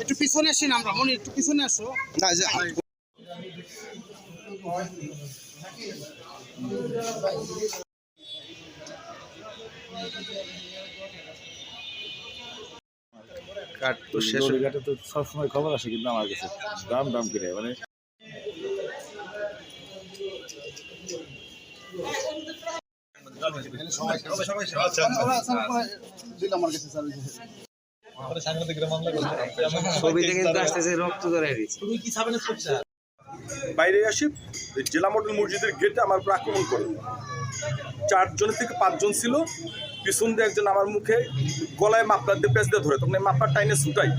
একটু পিছনে আসেন আমরা মনে একটু পিছনে আসো। না যে। কাট তো শেষ দড়িঘাটে তো সবসময় খবর আসে কিন্তু আমার কাছে। দাম দাম করে মানে ছবিতে কিন্তু আসতেছে রক্ত ধরে বাইরে আসি জেলা মডেল মসজিদের গেটে আমার উপর আক্রমণ করে। চারজনের থেকে পাঁচজন ছিল। পিছন দিয়ে একজন আমার মুখে গলায় মাপলার দিয়ে পেঁচ দিয়ে ধরে। তখন এই মাপলার টাইনে ছুটাই।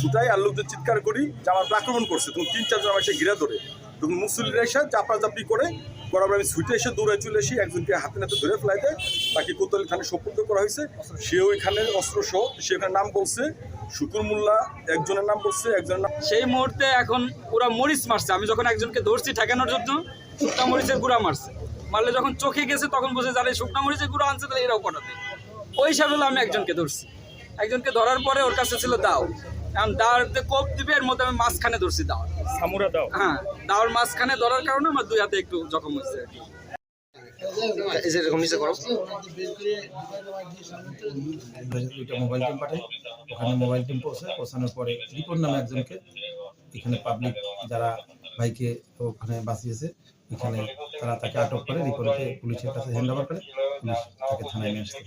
ছুটাই আর লোকদের চিৎকার করি যে আমার আক্রমণ করছে। তখন তিন চারজন আমার সে ঘিরে ধরে। তখন মুসলিরা এসে চাপড়া চাপড়ি করে বরাবর আমি ছুটে এসে দৌড়ে চলে এসে একজনকে হাতে নাতে ধরে ফেলাই দেয়। তাকে কোতল থানে সোপর্দ করা হয়েছে। সে ওইখানে অস্ত্র সহ সে ওখানে নাম বলছে। শুকুর মোল্লা একজনের নাম বলছে, একজনের নাম সেই মুহূর্তে এখন ওরা মরিচ মারছে। আমি যখন একজনকে ধরছি ঠেকানোর জন্য, শুকনা মরিচের গুঁড়া মারছে। মারলে যখন চোখে গেছে তখন বুঝে যারা এই শুকনা মরিচের গুঁড়ো আনছে তাহলে এরাও কটাতে ওই হিসাবে আমি একজনকে ধরছি। একজনকে ধরার পরে ওর কাছে ছিল দাও। এখন দাওয়ারতে কোপ দিবে এর মধ্যে আমি মাঝখানে ধরছি দাও সামুরা দাও। হ্যাঁ দাওয়ার মাঝখানে ধরার কারণে আমার দুই হাতে একটু জখম হয়েছে আর কি। এই যে এরকম নিচে করো। দুইটা মোবাইল টিম পাঠাই। ওখানে মোবাইল টিম পৌঁছায় পৌঁছানোর পরে রিপন নামে একজনকে এখানে পাবলিক যারা ভাইকে ওখানে বাঁচিয়েছে এখানে তারা তাকে আটক করে রিপনকে পুলিশের কাছে হ্যান্ড ওভার করে পুলিশ তাকে থানায় নিয়ে আসছে।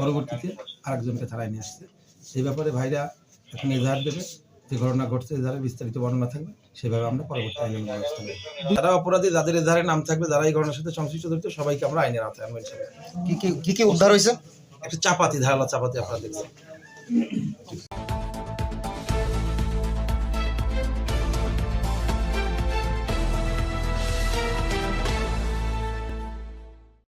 পরবর্তীতে আরেকজনকে থানায় নিয়ে আসছে। এই ব্যাপারে ভাইরা এখন এজাহার দেবে যে ঘটনা ঘটছে এজাহারে বিস্তারিত বর্ণনা থাকবে সেভাবে আমরা পরবর্তী আইনের ব্যবস্থা নেব। যারা অপরাধী যাদের এজাহারে নাম থাকবে যারা এই ঘটনার সাথে সংশ্লিষ্ট জড়িত সবাইকে আমরা আইনের আওতায় আনব ইনশাআল্লাহ। কি কি কি কি উদ্ধার হয়েছে? একটা চাপাতি ধারালা চাপাতি আপনারা দেখছেন।